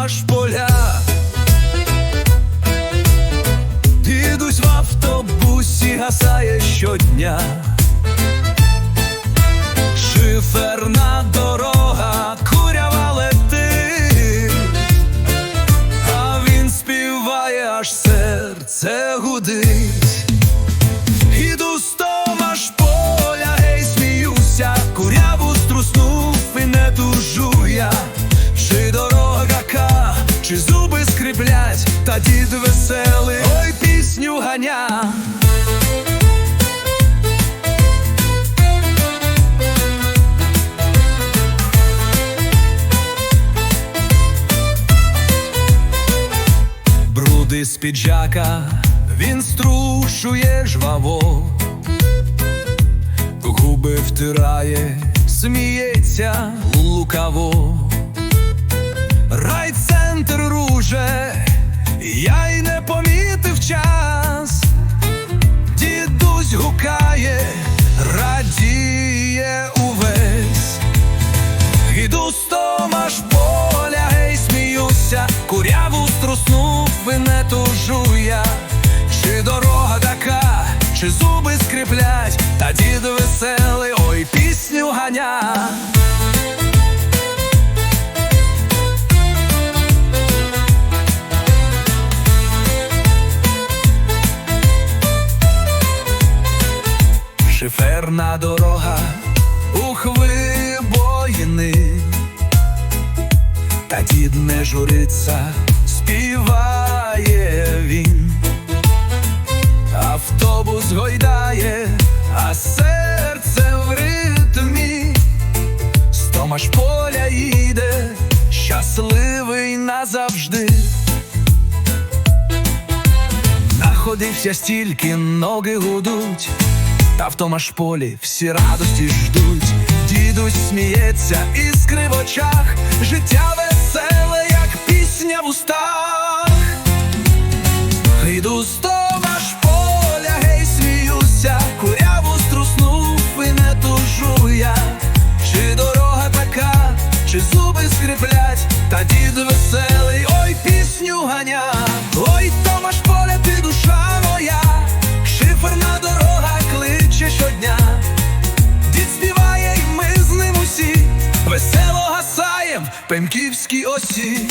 Томаш поля. Дідусь в автобусі гасає щодня. Шиферна дорога, курява летить, а він співає, аж серце гудить. Чи зуби скріплять, та дід веселий, ой, пісню ганя. Бруди з піджака він струшує жваво, губи втирає, сміється лукаво. Чи зуби скріплять, та дід веселий, ой, пісню ганя. Шиферна дорога ух вибоїни, та дід не журиться, співає він, автобус гойдає, а серце в ритмі, з тома ж поля їде, щасливий назавжди. Находився стільки, ноги гудуть, та в тому ж полі всі радості ждуть. Дідусь сміється іскри в очах, життя дід веселий, ой, пісню ганя. Ой, Томаш поля, ти душа моя, шиферна дорога кличе щодня. Дід співає, і ми з ним усі весело гасаєм пемківські осі.